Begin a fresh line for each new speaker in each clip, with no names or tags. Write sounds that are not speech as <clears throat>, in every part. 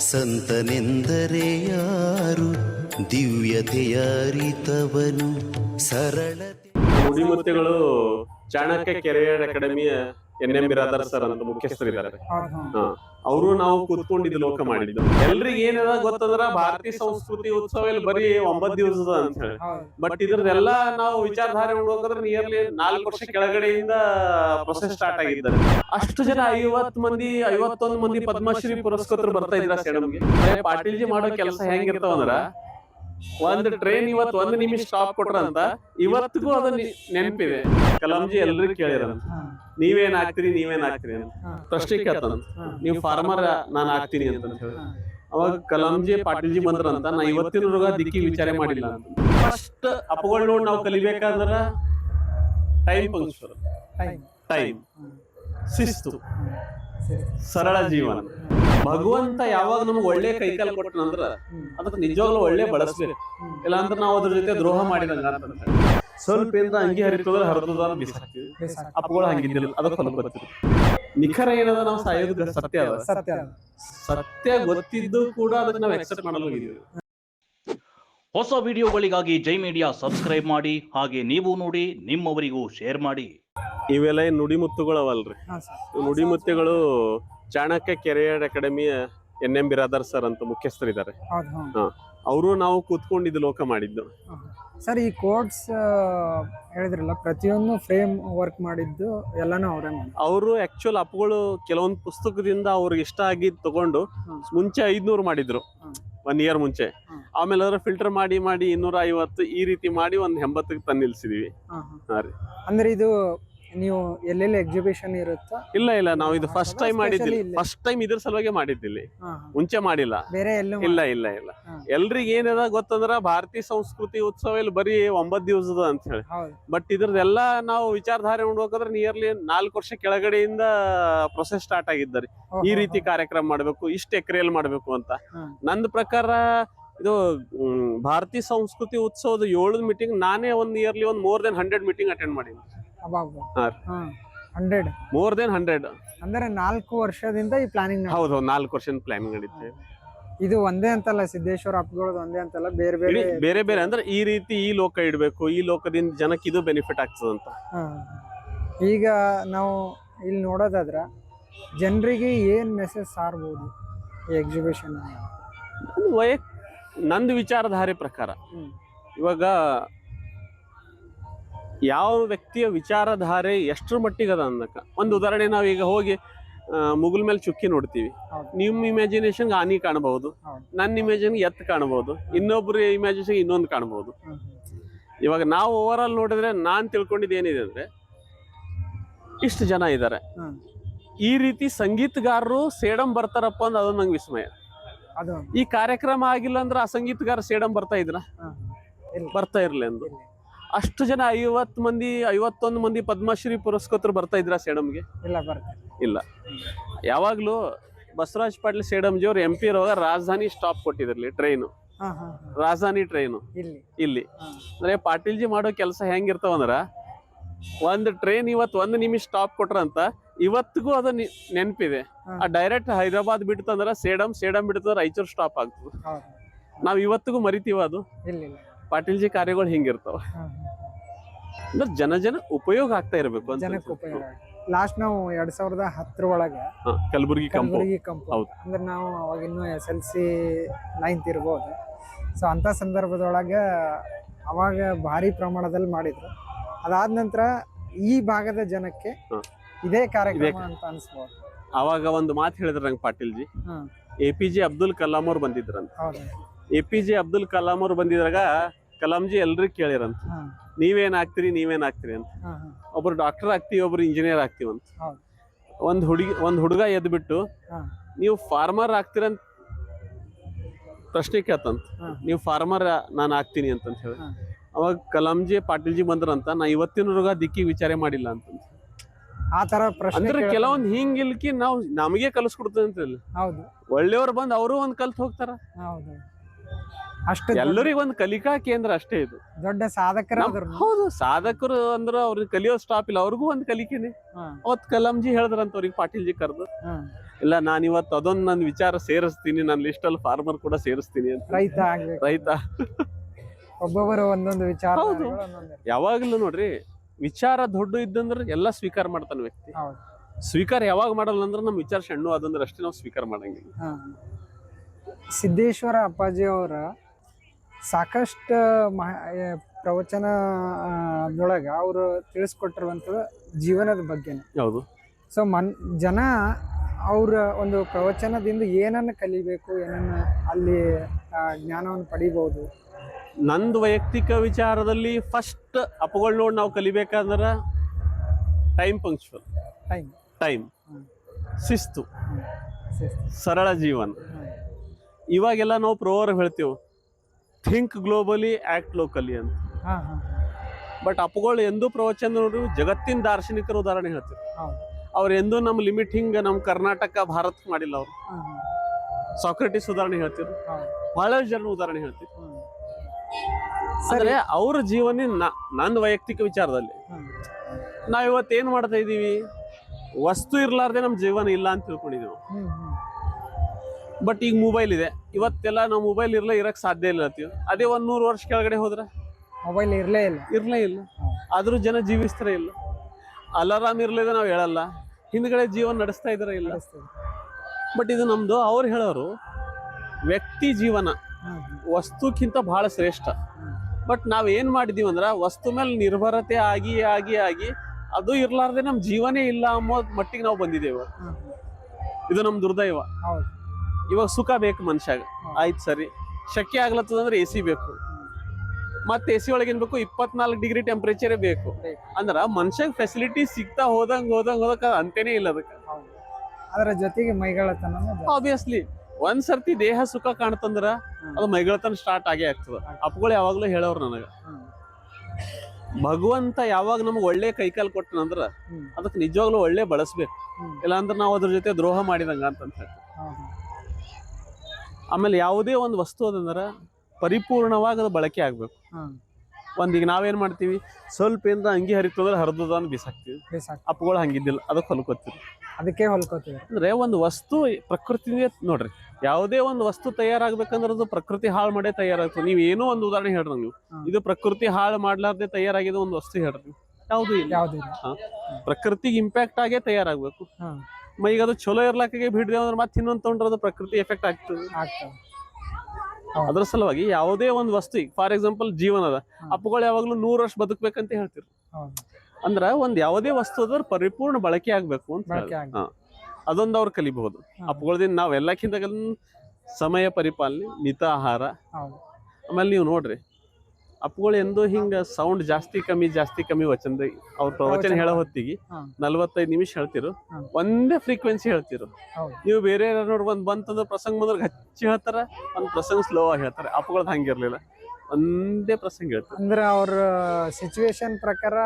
ಸಂತನೆಂದರೆ ಯಾರು? ದಿವ್ಯತೆಯ ಅರಿತವನು
ಸರಳ ಚಾಣಕ್ಯ ಕೆರಿಯರ್ ಅಕಾಡೆಮಿಯ ಎನ್ ಎಂ ಬಿರಾದರ್ ಸರ್ ಅಂತ ಮುಖ್ಯಸ್ಥರಿದ್ದಾರೆ. ಅವರು ನಾವು ಕೂತ್ಕೊಂಡಿದ್ದು ಲೋಕ ಮಾಡಿದ್ದು. ಎಲ್ರಿಗೆ ಏನದ ಗೊತ್ತಂದ್ರ ಭಾರತೀಯ ಸಂಸ್ಕೃತಿ ಉತ್ಸವ ಇಲ್ಲಿ ಬರೀ ಒಂಬತ್ ದಿವಸದ ಅಂತ ಹೇಳಿ. ಬಟ್ ಇದ್ರದೆಲ್ಲ ನಾವು ವಿಚಾರಧಾರೆ ನೋಡ್ಬೇಕಂದ್ರೆ ನಿಯರ್ಲಿ ನಾಲ್ಕು ವರ್ಷ ಕೆಳಗಡೆಯಿಂದ ಪ್ರೊಸೆಸ್ ಸ್ಟಾರ್ಟ್ ಆಗಿದ್ದಾರೆ. ಅಷ್ಟು ಜನ ಐವತ್ ಮಂದಿ ಐವತ್ತೊಂದು ಮಂದಿ ಪದ್ಮಶ್ರೀ ಪುರಸ್ಕೃತರು ಬರ್ತಾ ಇದ್ರ ಸೇಡಮ್ಗೆ ಪಾಟೀಲ್ಜಿ ಮಾಡೋ ಕೆಲಸ ಹೆಂಗಿರ್ತಾವಂದ್ರ ಒಂದ್ ಟ್ರೈನ್ ಇವತ್ತು ಒಂದ್ ನಿಮಿಷ ಸ್ಟಾಪ್ ಕೊಟ್ರಂತ ಇವತ್ತಿಗೂ ಅದು ನೆನಪಿದೆ. ಕಲಾಂಜಿ ಎಲ್ರಿಗೂ ಕೇಳಿರಂತ ನೀವೇನ್ ಆಗ್ತೀರಿ ನೀವೇನ್ ಆಗ್ತೀರಿ ಅಂತ. ಪ್ರಶ್ನೆ ಕೇಳ್ತಾನಂತ ನೀವು ಫಾರ್ಮರ್ ನಾನು ಆಗ್ತೀನಿ ಅಂತ ಹೇಳಿ. ಅವಾಗ ಕಲಾಂಜಿ ಪಾಟೀಲ್ಜಿ ಬಂದ್ರಂತ ನಾ ಇವತ್ತಿನ ದಿಕ್ಕಿ ವಿಚಾರ ಮಾಡಿಲ್ಲ ಅಂತ. ಫಸ್ಟ್ ಅಪಗಳು ನೋಡಿ ನಾವು ಕಲಿಬೇಕಂದ್ರ ಟೈಮ್ ಪಂಕ್ಚರ್ ಟೈಮ್ ಶಿಸ್ತು. ಸರಳ ಜೀವನ. ಭಗವಂತ ಯಾವಾಗ ನಮ್ಗೆ ಒಳ್ಳೆ ಕೈಕಾಲು ಕೊಟ್ಟನಂದ್ರ ಅದಕ್ಕೆ ನಿಜವಾಗ್ಲೂ ಒಳ್ಳೆ ಬಳಸ್ಬೇಕು. ಇಲ್ಲ ಅಂದ್ರೆ ನಾವು ಅದ್ರ ಜೊತೆ ದ್ರೋಹ ಮಾಡಿದಂಗ ಅಂತ ಸ್ವಲ್ಪ ಇಂದ ಅಂಗಿ ಹರಿತದ್ರ ಹರಿದ ಬಿಸಾಕ್ತಿವಿ. ಅಪ್ಪಗಳು ಹಂಗಿದ್ದಿಲ್ಲ. ಅದಕ್ಕೆ ನಿಖರ ಏನದ ನಾವು ಸಾಯೋದು ಸತ್ಯ ಅದ
ಸತ್ಯ
ಸತ್ಯ ಗೊತ್ತಿದ್ದು ಕೂಡ ಅದನ್ನ ನಾವು ಎಕ್ಸೆಪ್ಟ್ ಮಾಡಲು ಹೋಗಿದ್ದೀವಿ.
ಹೊಸ ವಿಡಿಯೋಗಳಿಗಾಗಿ ಜೈ ಮೀಡಿಯಾ ಸಬ್ಸ್ಕ್ರೈಬ್ ಮಾಡಿ ಹಾಗೆ ನೀವು ನೋಡಿ ನಿಮ್ಮವರಿಗೂ ಶೇರ್ ಮಾಡಿ.
ಇವೆಲ್ಲ ನುಡಿಮುತ್ತುಗಳವಲ್ರಿ. ನುಡಿಮುತ್ತುಗಳು ಚಾಣಕ್ಯ ಕೆರಿಯರ್ ಅಕಾಡೆಮಿಯ ಎನ್ ಎಂ ಬಿರಾದರ್ ಸರ್ ಅಂತ ಮುಖ್ಯಸ್ಥರಿದ್ದಾರೆ.
ಹೌದು ಹ್ಞೂ
ಅವರು ನಾವು ಕೂತ್ಕೊಂಡಿದ್ದು ಲೋಕ ಮಾಡಿದ್ದು.
ಸರ್ ಈ ಕೋಡ್ಸ್ ಹೇಳಿದ್ರಲ್ಲ ಪ್ರತಿಯೊಂದು ಫ್ರೇಮ್ ವರ್ಕ್ ಮಾಡಿದ್ದು ಎಲ್ಲಾನು ಅವರೇ ಮಾಡಿ
ಅವರು ಆಕ್ಚುಲ್ ಅಪ್ಗಳು ಕೆಲವೊಂದು ಪುಸ್ತಕದಿಂದ ಅವ್ರಿಗೆ ಇಷ್ಟ ಆಗಿದ್ ತಗೊಂಡು ಮುಂಚೆ ಐದ್ನೂರು ಮಾಡಿದ್ರು. ಒನ್ ಇಯರ್ ಮುಂಚೆ. ಆಮೇಲೆ ಅದ್ರ ಫಿಲ್ಟರ್ ಮಾಡಿ ಮಾಡಿ ಇನ್ನೂರ ಐವತ್ತು ಈ ರೀತಿ ಮಾಡಿ ಒಂದ್ ಎಂಬತ್ತಕ್ಕೆ ತಂದು ನಿಲ್ಸಿದೀವಿ
ಹಾಂ ಹಾಂ.
ಹಾ ರೀ.
ಅಂದ್ರೆ ಇದು ನೀವು ಎಲ್ಲೆಲ್ಲಿ ಎಕ್ಸಿಬಿಷನ್ ಇರುತ್ತೋ?
ಇಲ್ಲ ಇಲ್ಲ. ನಾವು ಇದು ಫಸ್ಟ್ ಟೈಮ್ ಮಾಡಿದ್ದಿಲ್ಲ. ಫಸ್ಟ್ ಟೈಮ್ ಇದ್ರ ಸಲುವಾಗಿ ಮಾಡಿದ್ದಿಲ್ಲಿ. ಮುಂಚೆ ಮಾಡಿಲ್ಲ.
ಬೇರೆ ಎಲ್ಲೂ
ಇಲ್ಲ ಇಲ್ಲ ಇಲ್ಲ. ಎಲ್ರಿಗೆ ಏನದ ಗೊತ್ತಂದ್ರ ಭಾರತೀಯ ಸಂಸ್ಕೃತಿ ಉತ್ಸವ ಇಲ್ಲಿ ಬರೀ ಒಂಬತ್ ದಿವಸದ ಅಂತ ಹೇಳಿ. ಬಟ್ ಇದ್ರದೆಲ್ಲ ನಾವು ವಿಚಾರಧಾರೆ ನೋಡ್ಬೇಕಾದ್ರೆ ನಿಯರ್ಲಿ ನಾಲ್ಕು ವರ್ಷ ಕೆಳಗಡೆಯಿಂದ ಪ್ರೊಸೆಸ್ ಸ್ಟಾರ್ಟ್ ಆಗಿದ್ದಾರೆ ಈ ರೀತಿ ಕಾರ್ಯಕ್ರಮ ಮಾಡಬೇಕು ಇಷ್ಟು ಎಕರೆಯಲ್ಲಿ ಮಾಡಬೇಕು ಅಂತ. ನಂದ ಪ್ರಕಾರ ಇದು ಭಾರತೀಯ ಸಂಸ್ಕೃತಿ ಉತ್ಸವದ ಏಳು ಮೀಟಿಂಗ್ ನಾನೇ ಒಂದ್ ಇಯರ್ಲಿ ಒಂದ್ more than hundred meeting attend ಮಾಡೀನಿ
ಅಬ್ಬಬ್ಬ.
ಹಾ.
ಹಾಂ ಹಂಡ್ರೆಡ್
ಮೋರ್ ದೆನ್ ಹಂಡ್ರೆಡ್
ಅಂದ್ರೆ ನಾಲ್ಕು ವರ್ಷದಿಂದ ಈ ಪ್ಲಾನಿಂಗ್
ಹೌದು ಹೌದು ನಾಲ್ಕು ವರ್ಷದ ಪ್ಲಾನಿಂಗ್ ನಡೀತೆ
ಇದು ಒಂದೇ ಅಂತಲ್ಲ ಸಿದ್ದೇಶ್ವರ ಹಬ್ಬಗಳದ್ದು ಒಂದೇ ಅಂತಲ್ಲ ಬೇರೆ ಬೇರೆ
ಬೇರೆ ಬೇರೆ ಅಂದ್ರೆ ಈ ರೀತಿ ಈ ಲೋಕ ಇಡಬೇಕು ಈ ಲೋಕದಿಂದ ಜನಕ್ಕೆ ಇದು ಬೆನಿಫಿಟ್ ಆಗ್ತದಂತ
ಹಾ. ಈಗ ನಾವು ಇಲ್ಲಿ ನೋಡೋದಾದ್ರೆ ಜನರಿಗೆ ಏನು ಮೆಸೇಜ್ ಸಾರ್ಬೋದು ಈ ಎಕ್ಸಿಬಿಷನ್
ವೈಯಕ್ ನಂದು ವಿಚಾರಧಾರೆ ಪ್ರಕಾರ. ಇವಾಗ ಯಾವ ವ್ಯಕ್ತಿಯ ವಿಚಾರಧಾರೆ ಎಷ್ಟರ ಮಟ್ಟಿಗೆ ಅದ ಅನ್ನಕ ಒಂದು ಉದಾಹರಣೆ ನಾವು ಈಗ ಹೋಗಿ ಮುಗುಲ್ ಮೇಲೆ ಚುಕ್ಕಿ ನೋಡ್ತೀವಿ. ನಿಮ್ಮ ಇಮ್ಯಾಜಿನೇಷನ್ಗೆ ಹಾನಿ ಕಾಣಬಹುದು.
ಹೌದು.
ನನ್ನ ಇಮ್ಯಾಜಿನ್ ಎತ್ತು ಕಾಣಬಹುದು. ಇನ್ನೊಬ್ರ ಇಮ್ಯಾಜಿನೇಷನ್ ಇನ್ನೊಂದು ಕಾಣಬಹುದು. ಇವಾಗ ನಾವು ಓವರ್ ಆಲ್ ನೋಡಿದ್ರೆ ನಾನು ತಿಳ್ಕೊಂಡಿದ್ದು ಏನಿದೆ ಅಂದ್ರೆ ಇಷ್ಟು ಜನ ಇದ್ದಾರೆ ಈ ರೀತಿ ಸಂಗೀತಗಾರರು ಸೇಡಮ್ ಬರ್ತಾರಪ್ಪ ಅಂದ್ರೆ ಅದು ನಂಗೆ ವಿಸ್ಮಯ. ಈ ಕಾರ್ಯಕ್ರಮ ಆಗಿಲ್ಲ ಅಂದ್ರೆ ಆ ಸಂಗೀತಗಾರ ಸೇಡಮ್ ಬರ್ತಾ ಇದ್ರ. ಬರ್ತಾ ಇರ್ಲಿ ಅಂದು. ಅಷ್ಟು ಜನ ಐವತ್ ಮಂದಿ ಐವತ್ತೊಂದು ಮಂದಿ ಪದ್ಮಶ್ರೀ ಪುರಸ್ಕೃತರು ಬರ್ತಾ ಇದ್ರ ಸೇಡಮ್ಗೆ
ಇಲ್ಲ
ಇಲ್ಲ. ಯಾವಾಗಲೂ ಬಸವರಾಜ್ ಪಾಟೀಲ್ ಸೇಡಮ್ಜಿ ಅವ್ರು ಎಂ ಪಿ ಇರುವಾಗ ರಾಜಧಾನಿ ಸ್ಟಾಪ್ ಕೊಟ್ಟಿದ್ರಲ್ಲಿ ಟ್ರೈನು
ಹಾ ಹಾ ಹಾ.
ರಾಜಧಾನಿ ಟ್ರೈನು
ಇಲ್ಲಿ.
ಇಲ್ಲಿ. ಅಂದ್ರೆ ಪಾಟೀಲ್ಜಿ ಮಾಡೋ ಕೆಲಸ ಹೆಂಗಿರ್ತಾವಂದ್ರ ಒಂದು ಟ್ರೈನ್ ಇವತ್ತು ಒಂದು ನಿಮಿಷ ಸ್ಟಾಪ್ ಕೊಟ್ರಂತ ಇವತ್ತಿಗೂ ಅದು ನೆನಪಿದೆ.
ನೆನ್ಪಿದೆ
ಆ ಡೈರೆಕ್ಟ್ ಹೈದರಾಬಾದ್ ಬಿಡ್ತಂದ್ರ ಸೇಡಮ್ ಸೇಡಮ್ ಬಿಡ್ತಂದ್ರ ರಾಯಚೂರು ಸ್ಟಾಪ್ ಆಗ್ತದೆ.
ಹೌದು.
ನಾವ್ ಇವತ್ತಿಗೂ ಮರಿತೀವ ಅದು?
ಇಲ್ಲ ಇಲ್ಲ.
ಪಾಟೀಲ್ಜಿ ಕಾರ್ಯಗಳು ಹಿಂಗಿರ್ತಾವ. ಅಂದ್ರೆ ಜನ ಜನ ಉಪಯೋಗ ಆಗ್ತಾ ಇರಬೇಕು ಅಂತ
ಜನಕ್ಕೆ ಉಪಯೋಗ ಲಾಸ್ಟ್ ನಾವು ಎರಡ್ ಸಾವಿರದ ಹತ್ತರ ಒಳಗೆ
ಹಾ, ಕಲಬುರ್ಗಿ
ಕಲಬುರಗಿ
ಹೌದು.
ಅಂದ್ರೆ ನಾವು ಅವಾಗ ಇನ್ನೂ ಎಸ್ ಎಲ್ ಸಿ ನೈನ್ತ್ ಇರ್ಬೋದು. ಸೊ ಅಂಥ ಸಂದರ್ಭದೊಳಗೆ ಅವಾಗ ಭಾರಿ ಪ್ರಮಾಣದಲ್ಲಿ ಮಾಡಿದ್ರು. ಅದಾದ ನಂತರ ಈ ಭಾಗದ ಜನಕ್ಕೆ
ಹಾ.
ಇದೇ ಕಾರ್ಯಕ್ರಮ ಅಂತ ಅನ್ಸ್ಬೋದು.
ಅವಾಗ ಒಂದು ಮಾತು ಹೇಳಿದ್ರ ನಂಗೆ ಪಾಟೀಲ್ಜಿ.
ಹ್ಮ್
A P J Abdul Kalam ಅವ್ರು ಬಂದಿದ್ರಂತ.
ಹೌದು.
A P J Abdul Kalam ಅವ್ರು ಬಂದಿದ್ರಾಗ ಕಲಾಂಜಿ ಎಲ್ರಿಗೂ ಕೇಳಿರಂತ. ನೀವೇನ್ ಆಗ್ತೀರಿ ನೀವೇನ್ ಆಗ್ತೀರಿ ಅಂತ. ಒಬ್ರು ಡಾಕ್ಟರ್ ಆಗ್ತೀವಿ ಒಬ್ರು ಇಂಜಿನಿಯರ್ ಆಗ್ತೀವಂತ
ಅಂತ.
ಒಂದ್ ಹುಡುಗಿ ಒಂದ್ ಹುಡುಗ ಎದ್ಬಿಟ್ಟು. ನೀವು ಫಾರ್ಮರ್ ಆಗ್ತೀರಂತ ಪ್ರಶ್ನೆ ಕೇಳ್ತಂತ. ನೀವು ಫಾರ್ಮರ್ ನಾನು ಆಗ್ತೀನಿ ಅಂತಂತ ಹೇಳಿ. ಅವಾಗ ಕಲಾಂಜಿ ಪಾಟೀಲ್ಜಿ ಬಂದ್ರಂತ ನಾ ಇವತ್ತಿನವರೆಗ ದಿಕ್ಕಿ ವಿಚಾರ ಮಾಡಿಲ್ಲ ಅಂತ.
ಆ ತರ ಪ್ರಶ್ನೆ
ಅಂದ್ರೆ
ಕೆಲವೊಂದು
ಕೆಲವೊಂದ್ ಹಿಂಗ್ ಇಲ್ಕಿ ನಾವು ನಮಗೆ ಕಲಿಸ್ಕೊಡ್ತೇವೆ ಅಂತ
ಹೇಳಿ.
ಒಳ್ಳೆಯವ್ರು ಬಂದ್ ಅವರು ಒಂದ್ ಕಲ್ತ್ ಹೋಗ್ತಾರ.
ಹೌದು. ಅಷ್ಟು
ಎಲ್ಲರಿಗೂ ಒಂದು ಕಲಿಕಾ ಕೇಂದ್ರ ಅಷ್ಟೇ ಇದು.
ದೊಡ್ಡ
ಸಾಧಕರ ಹೌದು ಸಾಧಕರು ಅಂದ್ರ ಅವ್ರಿಗೆ ಕಲಿಯೋ ಸ್ಟಾಪ್ ಇಲ್ಲ ಅವ್ರಿಗೂ ಒಂದು ಕಲಿಕೆನೆ. ಅವತ್ ಕಲಾಂಜಿ ಹೇಳಿದ್ರಂತ ಅವ್ರಿಗೆ ಪಾಟೀಲ್ಜಿ ಕರೆದು. ಇಲ್ಲ ನಾನು ಇವತ್ತು ಅದೊಂದು ನನ್ನ ವಿಚಾರ ಸೇರಿಸ್ತೀನಿ ನನ್ನ ಲಿಸ್ಟ್ ಅಲ್ಲಿ ಫಾರ್ಮರ್ ಕೂಡ ಸೇರಿಸ್ತೀನಿ ಅಂತ.
ರೈತ
ರೈತ.
ಒಬ್ಬೊಬ್ಬರು ಒಂದೊಂದು ವಿಚಾರ
ಹೌದು. ಯಾವಾಗ್ಲೂ ನೋಡ್ರಿ ವಿಚಾರ ದೊಡ್ಡ ಇದ್ದಂದ್ರೆ ಎಲ್ಲ ಸ್ವೀಕಾರ ಮಾಡ್ತಾನೆ ವ್ಯಕ್ತಿ. ಸ್ವೀಕಾರ ಯಾವಾಗ ಮಾಡಲ್ಲ ಅಂದ್ರೆ ನಮ್ ವಿಚಾರ ಸಣ್ಣ ಅದಂದ್ರೆ ಅಷ್ಟೇ ನಾವು ಸ್ವೀಕಾರ ಮಾಡಂಗಿಲ್ಲ.
ಸಿದ್ದೇಶ್ವರ ಅಪ್ಪಾಜಿ ಅವರ ಸಾಕಷ್ಟು ಮಹ ಪ್ರವಚನದೊಳಗೆ ಪ್ರವಚನ ಅವರು ತಿಳಿಸ್ಕೊಟ್ಟಿರುವಂಥದ್ದು ಜೀವನದ ಬಗ್ಗೆನೇ.
ಹೌದು.
ಸೊ ಮನ್ ಜನ ಅವರ ಒಂದು ಪ್ರವಚನದಿಂದ ಏನನ್ನು ಕಲಿಬೇಕು ಏನನ್ನು ಅಲ್ಲಿ ಜ್ಞಾನವನ್ನು ಪಡಿಬೋದು?
ನಂದು ವೈಯಕ್ತಿಕ ವಿಚಾರದಲ್ಲಿ ಫಸ್ಟ್ ಅಪಗಳು ನೋಡಿ ನಾವು ಕಲಿಬೇಕಂದ್ರೆ ಟೈಮ್ ಪಂಕ್ಚುವಲ್
ಟೈಮ್
ಟೈಮ್ ಶಿಸ್ತು. ಸರಳ ಜೀವನ. ಇವಾಗೆಲ್ಲ ನಾವು ಪ್ರೋವರ್ ಹೇಳ್ತೇವೆ ಥಿಂಕ್ ಗ್ಲೋಬಲಿ ಆಕ್ಟ್ ಲೋಕಲಿ ಅಂತ. ಬಟ್ ಅಪ್ಪುಗಳು ಎಂದೂ ಪ್ರವಚನ ನೋಡಿ ಜಗತ್ತಿನ ದಾರ್ಶನಿಕರ ಉದಾಹರಣೆ ಹೇಳ್ತೀವಿ ಅವ್ರು ಎಂದೂ ನಮ್ಮ ಲಿಮಿಟ್ ಹಿಂಗೆ ನಮ್ಮ ಕರ್ನಾಟಕ ಭಾರತ ಮಾಡಿಲ್ಲ ಅವರು. ಸಾಕ್ರೆಟಿಸ್ ಉದಾಹರಣೆ ಹೇಳ್ತೀವಿ
ಬಹಳಷ್ಟು
ಬಹಳ ಜನ ಉದಾಹರಣೆ
ಹೇಳ್ತೀವಿ
ಸರಿ. ಅವ್ರ ಜೀವನ ನನ್ನ ವೈಯಕ್ತಿಕ ವಿಚಾರದಲ್ಲಿ. ನಾವ್ ಏನ್ ಮಾಡ್ತಾ ಇದ್ದೀವಿ ವಸ್ತು ಇರಲಾರ್ದೆ ನಮ್ಮ ಜೀವನ ಇಲ್ಲ ಅಂತ ತಿಳ್ಕೊಂಡಿದೀವಿ.
ಹ್ಮ್.
ಬಟ್ ಈಗ ಮೊಬೈಲ್ ಇದೆ. ಇವತ್ತೆಲ್ಲ ನಾವು ಮೊಬೈಲ್ ಇರಲೇ ಇರಕ್ಕೆ ಸಾಧ್ಯ ಇಲ್ಲ ಅದೇ ಒಂದ್ ನೂರು ವರ್ಷ ಕೆಳಗಡೆ ಹೋದ್ರೆ?
ಮೊಬೈಲ್ ಇರಲೇ ಇಲ್ಲ.
ಇರಲೇ ಇಲ್ಲ. ಆದರೂ ಜನ ಜೀವಿಸ್ತಾರ ಇಲ್ಲ. ಅಲಾರಾಮ್ ಇರಲಿದೆ ನಾವು ಹೇಳಲ್ಲ. ಹಿಂದ್ಗಡೆ ಜೀವನ ನಡೆಸ್ತಾ ಇದಾರೆ ಇಲ್ಲ. ಬಟ್ ಇದು ನಮ್ಮದು ಅವ್ರು ಹೇಳೋರು ವ್ಯಕ್ತಿ ಜೀವನ ವಸ್ತುಕ್ಕಿಂತ ಬಹಳ ಶ್ರೇಷ್ಠ. ಬಟ್ ನಾವು ಏನು ಮಾಡಿದೀವಿ ಅಂದ್ರ ವಸ್ತು ಮೇಲೆ ನಿರ್ಭರತೆ ಆಗಿ ಆಗಿ ಆಗಿ ಅದು ಇರ್ಲಾರ್ದೆ ನಮ್ಮ ಜೀವನೇ ಇಲ್ಲ ಅನ್ನೋ ಮಟ್ಟಿಗೆ ನಾವು ಬಂದಿದ್ದೇವೆ. ಇದು ನಮ್ಮ ದುರ್ದೈವ.
ಹೌದು.
ಇವಾಗ ಸುಖ ಬೇಕು ಮನುಷ್ಯಾಗ. ಆಯ್ತು ಸರಿ. ಶಕ್ಯ ಆಗ್ಲತ್ತದಂದ್ರೆ ಎ ಸಿ ಬೇಕು. ಮತ್ತೆ ಎ ಸಿ ಒಳಗೆ ಏನ್ಬೇಕು ಇಪ್ಪತ್ನಾಲ್ಕು ಡಿಗ್ರಿ ಟೆಂಪರೇಚರೇ ಬೇಕು. ಅಂದ್ರೆ ಮನುಷ್ಯಗ್ ಫೆಸಿಲಿಟಿ ಸಿಗ್ತಾ ಹೋದಂಗ್ ಹೋದಂಗ್ ಹೋದಕ್ ಅಂತೇನೆ ಇಲ್ಲ ಅದಕ್ಕೆ.
ಅದರ ಜೊತೆಗೆ ಮೈಗಳತನ
ಆಬ್ವಿಯಸ್ಲಿ ಒಂದ್ ಸರ್ತಿ ದೇಹ ಸುಖ ಕಾಣ್ತಂದ್ರ ಅದು ಮೈಗಳತನ ಸ್ಟಾರ್ಟ್ ಆಗೇ ಆಗ್ತದ. ಅಪ್ಗಳು ಯಾವಾಗ್ಲೂ ಹೇಳೋರು ನನಗ. ಭಗವಂತ ಯಾವಾಗ ನಮ್ಗೆ ಒಳ್ಳೆ ಕೈಕಾಲ್ ಕೊಟ್ಟನಂದ್ರ ಅದಕ್ಕೆ ನಿಜವಾಗ್ಲೂ ಒಳ್ಳೆ ಬಳಸ್ಬೇಕು. ಇಲ್ಲಾಂದ್ರೆ ನಾವು ಅದ್ರ ಜೊತೆ ದ್ರೋಹ ಮಾಡಿದಂಗ ಅಂತ ಹೇಳ್ತೀವಿ ಆಮೇಲೆ ಯಾವುದೇ ಒಂದು ವಸ್ತು ಅದಂದ್ರೆ ಪರಿಪೂರ್ಣವಾಗಿ ಅದು ಬಳಕೆ ಆಗ್ಬೇಕು. ಒಂದು ಈಗ ನಾವೇನ್ ಮಾಡ್ತೀವಿ? ಸ್ವಲ್ಪ ಏನ್ರ ಅಂಗಿ ಹರಿತದ್ರೆ ಹರಿದದ ಬಿಸಾಕ್ತಿವಿ. ಅಪ್ಪಗಳು ಹಂಗಿದ್ದಿಲ್ಲ ಅದಕ್ಕೆ ಹೊಲ್ಕೋತೀವಿ.
ಅದಕ್ಕೆ ಹೊಲ್ಕೋತೀವಿ.
ಅಂದ್ರೆ ಒಂದು ವಸ್ತು ಪ್ರಕೃತಿಗೆ ನೋಡ್ರಿ ಯಾವುದೇ ಒಂದು ವಸ್ತು ತಯಾರಾಗ್ಬೇಕಂದ್ರೆ ಅದು ಪ್ರಕೃತಿ ಹಾಳು ಮಾಡೇ ತಯಾರಾಗ್ತದೆ. ನೀವು ಏನೋ ಒಂದು ಉದಾಹರಣೆ ಹೇಳ್ರಿ ನೀವು. ಇದು ಪ್ರಕೃತಿ ಹಾಳು ಮಾಡ್ಲಾರ್ದೆ ತಯಾರಾಗಿದ ಒಂದು ವಸ್ತು ಹೇಳ್ರಿ ಯಾವುದು ಇಲ್ಲ.
ಯಾವ್ದು
ಪ್ರಕೃತಿಗೆ ಇಂಪ್ಯಾಕ್ಟ್ ಆಗೇ ತಯಾರಾಗ್ಬೇಕು. ಮ ಈಗ ಅದು ಚಲೋ ಇರ್ಲಾಕಾಗೆ ಬಿಡ್ರಿ ಅಂದ್ರೆ ಮತ್ತೆ ಇನ್ನೊಂದು ತೊಗೊಂಡ್ರೆ ಅದು ಪ್ರಕೃತಿ ಎಫೆಕ್ಟ್ ಆಗ್ತದೆ.
ಆಗ್ತದೆ.
ಅದ್ರ ಸಲುವಾಗಿ ಯಾವುದೇ ಒಂದು ವಸ್ತು ಈಗ ಫಾರ್ ಎಕ್ಸಾಂಪಲ್ ಜೀವನ ಅದ ಅಪ್ಪುಗಳು ಯಾವಾಗ್ಲೂ ನೂರು ವರ್ಷ ಬದುಕ್ಬೇಕಂತ ಹೇಳ್ತೀರಿ. ಅಂದ್ರ ಒಂದ್ ಯಾವುದೇ ವಸ್ತು ಅದ್ರ ಪರಿಪೂರ್ಣ ಬಳಕೆ ಆಗ್ಬೇಕು ಅಂತ ಹೇಳೋದು. ಹಾ. ಅದೊಂದು ಅವ್ರು ಕಲಿಬಹುದು. ಅಪ್ಪಗಳದಿಂದ ನಾವೆಲ್ಲಕ್ಕಿಂತ ಕಲ್- ಸಮಯ ಪರಿಪಾಲನೆ ಮಿತ ಆಹಾರ
ಹೌದು.
ಆಮೇಲೆ ನೀವು ನೋಡ್ರಿ ಅಪ್ಪಗಳು ಎಂದೋ ಹಿಂಗ ಸೌಂಡ್ ಜಾಸ್ತಿ ಕಮ್ಮಿ ಜಾಸ್ತಿ ಕಮ್ಮಿ ವಚನ ಅವ್ರ ಪ್ರವಚನ ಹೇಳೋ ಹೊತ್ತಿಗೆ. ನಲ್ವತ್ತೈದು ನಿಮಿಷ ಹೇಳ್ತಿರು. ಒಂದೇ ಫ್ರೀಕ್ವೆನ್ಸಿ ಹೇಳ್ತಿರು. ನೀವು ಬೇರೆ ನೋಡಿ ಒಂದ್ ಬಂತಂದ್ರೆ ಪ್ರಸಂಗ ಬಂದ್ರೆ ಹಚ್ಚಿ ಹೇಳ್ತಾರ ಒಂದ್ ಪ್ರಸಂಗ ಸ್ಲೋ ಆಗಿ ಹೇಳ್ತಾರೆ. ಅಪ್ಪಗಳದ್ ಹಂಗಿರ್ಲಿಲ್ಲ. ಒಂದೇ ಪ್ರಸಂಗ ಹೇಳ್ತಾರೆ.
ಅಂದ್ರೆ ಅವ್ರ ಸಿಚುವೇಶನ್ ಪ್ರಕಾರ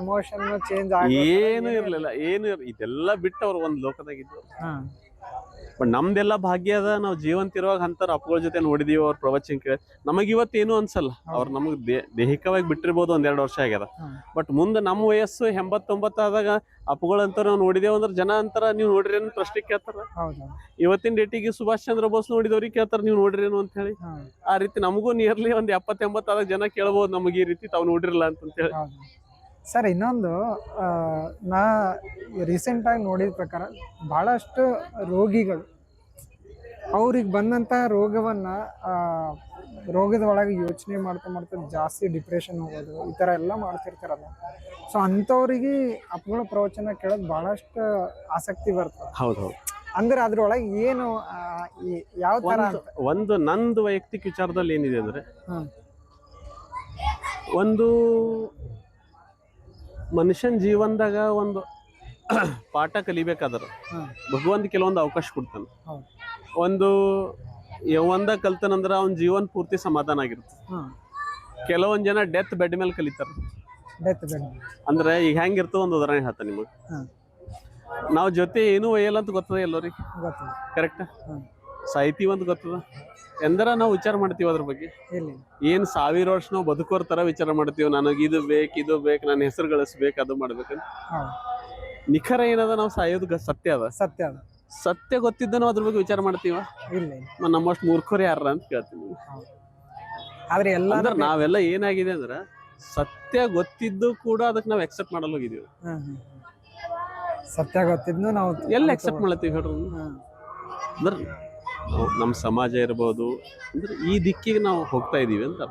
ಎಮೋಷನ್ ಚೇಂಜ್
ಏನು ಇರ್ಲಿಲ್ಲ ಏನು ಇದೆಲ್ಲ ಬಿಟ್ಟು ಅವ್ರು ಒಂದ್ ಲೋಕದಾಗಿದ್ರು ಬಟ್ ನಮ್ದೆಲ್ಲ ಭಾಗ್ಯ ಅದ ನಾವು ಜೀವಂತ ಇರುವಾಗ ಅಂತಾರ ಅಪ್ಪಗಳ ಜೊತೆ ನೋಡಿದೀವಿ ಅವ್ರ ಪ್ರವಚನ ಕೇಳಿ. ನಮಗ್ ಇವತ್ತೇನು ಅನ್ಸಲ್ಲ. ಅವ್ರು ನಮಗೆ ದೈಹಿಕವಾಗಿ ಬಿಟ್ಟಿರ್ಬೋದು ಒಂದೆರಡು ವರ್ಷ ಆಗ್ಯದ. ಬಟ್ ಮುಂದೆ ನಮ್ಮ ವಯಸ್ಸು ಎಂಬತ್ತೊಂಬತ್ತು ಆದಾಗ ಅಪ್ಪಗಳಂತಾರ ನಾವು ನೋಡಿದೇವ್ ಅಂದ್ರೆ ಜನ ಅಂತಾರ ನೀವು ನೋಡ್ರಿ ಏನು ಪ್ರಶ್ನೆ ಕೇಳ್ತಾರ. ಇವತ್ತಿನ ಡೇಟಿಗೆ ಸುಭಾಷ್ ಚಂದ್ರ ಬೋಸ್ ನೋಡಿದವ್ರಿಗೆ ಕೇಳ್ತಾರ ನೀವು ನೋಡ್ರಿ ಏನು ಅಂತ ಹೇಳಿ. ಆ ರೀತಿ ನಮಗೂ ನಿಯರ್ಲಿ ಒಂದ್ ಎಪ್ಪತ್ತೆಂಬತ್ತಾದಾಗ ಜನ ಕೇಳ್ಬೋದು ನಮಗೆ ಈ ರೀತಿ ತಾವು ನೋಡಿರಲ್ಲ ಅಂತ ಹೇಳಿ
ಸರ್ ಇನ್ನೊಂದು ನಾ ರೀಸೆಂಟಾಗಿ ನೋಡಿದ ಪ್ರಕಾರ ಭಾಳಷ್ಟು ರೋಗಿಗಳು ಅವ್ರಿಗೆ ಬಂದಂಥ ರೋಗವನ್ನು ರೋಗದ ಒಳಗೆ ಯೋಚನೆ ಮಾಡ್ತಾ ಮಾಡ್ತಾ ಜಾಸ್ತಿ ಡಿಪ್ರೆಷನ್ ಹೋಗೋದು ಈ ಥರ ಎಲ್ಲ ಮಾಡ್ತಿರ್ತಾರಲ್ಲ. ಸೊ ಅಂಥವ್ರಿಗೆ ಅಪ್ಪಗಳ ಪ್ರವಚನ ಕೇಳೋದು ಭಾಳಷ್ಟು ಆಸಕ್ತಿ ಬರ್ತದೆ.
ಹೌದು ಹೌದು.
ಅಂದ್ರೆ ಅದ್ರೊಳಗೆ ಏನು ಯಾವ ಥರ
ಒಂದು ನಂದು ವೈಯಕ್ತಿಕ ವಿಚಾರದಲ್ಲಿ ಏನಿದೆ ಅಂದರೆ ಒಂದು ಮನುಷ್ಯನ ಜೀವನದಾಗ ಒಂದು <clears throat> ಪಾಠ ಕಲಿಬೇಕಾದ್ರೆ. ಭಗವಂತ ಕೆಲವೊಂದು ಅವಕಾಶ ಕೊಡ್ತಾನೆ. ಒಂದು ಯಾವಂದ ಕಲ್ತನಂದ್ರ ಅವ್ನ ಜೀವನ ಪೂರ್ತಿ ಸಮಾಧಾನ ಆಗಿರುತ್ತೆ. ಕೆಲವೊಂದು ಜನ ಡೆತ್ ಬೆಡ್ ಮೇಲೆ ಕಲಿತಾರ. ಅಂದ್ರೆ ಈಗ ಹೆಂಗಿರ್ತದ ಒಂದು ಉದಾಹರಣೆ ಹೇಳ್ತ ನಿಮಗೆ. ನಾವ್ ಜೊತೆ ಏನು ಒಯ್ಯಲ್ಲ ಅಂತ ಗೊತ್ತದ ಎಲ್ಲರಿಗೆ?
ಗೊತ್ತಿಲ್ಲ
ಕರೆಕ್ಟ್. ಸಾಹಿತಿ ಒಂದು ಗೊತ್ತದ? ಎಂದರ ನಾವು ವಿಚಾರ ಮಾಡ್ತೀವಿ ಅದ್ರ ಬಗ್ಗೆ?
ಏನು
ಏನ್ ಸಾವಿರ ವರ್ಷ ನಾವು ಬದುಕೋರ್ ತರ ವಿಚಾರ ಮಾಡ್ತೀವಿ. ನನಗೆ ಇದು ಬೇಕು ಇದು ಬೇಕು ನನ್ನ ಹೆಸರು ಗಳಿಸ್ಬೇಕು ಅದು ಮಾಡ್ಬೇಕಂತ. ನಿಖರ ಏನದ ನಾವು ಸಾಯೋದು ಗ- ಸತ್ಯ ಅದ?
ಸತ್ಯ ಅದ.
ಸತ್ಯ ಗೊತ್ತಿದ್ದ ನಾವು ಅದ್ರ ಬಗ್ಗೆ ವಿಚಾರ ಮಾಡ್ತೀವ?
ಇಲ್ಲ ಇಲ್ಲ.
ಮ- ನಮ್ಮಷ್ಟು ಮೂರ್ಖರು ಯಾರ ಅಂತ ಕೇಳ್ತೀನಿ
ಆದ್ರೆ ಎಲ್ಲ
ಅಂದ್ರೆ ನಾವೆಲ್ಲ ಏನಾಗಿದೆ ಅಂದ್ರ ಸತ್ಯ ಗೊತ್ತಿದ್ದು ಕೂಡ ಅದಕ್ಕೆ ನಾವು ಎಕ್ಸೆಪ್ಟ್ ಮಾಡಲು ಹೋಗಿದೀವಿ
ಸತ್ಯ ಗೊತ್ತಿದ್ನು ನಾವು
ಎಲ್ಲ ಎಕ್ಸೆಪ್ಟ್ ಮಾಡ್ತೀವಿ ಹೇಳ್ರಿ ಅಂದ್ರೆ ನಮ್ಮ ಸಮಾಜ ಇರ್ಬೋದು ಅಂದ್ರೆ ಈ ದಿಕ್ಕಿಗೆ ನಾವು ಹೋಗ್ತಾ ಇದ್ದೀವಿ ಅಂತ.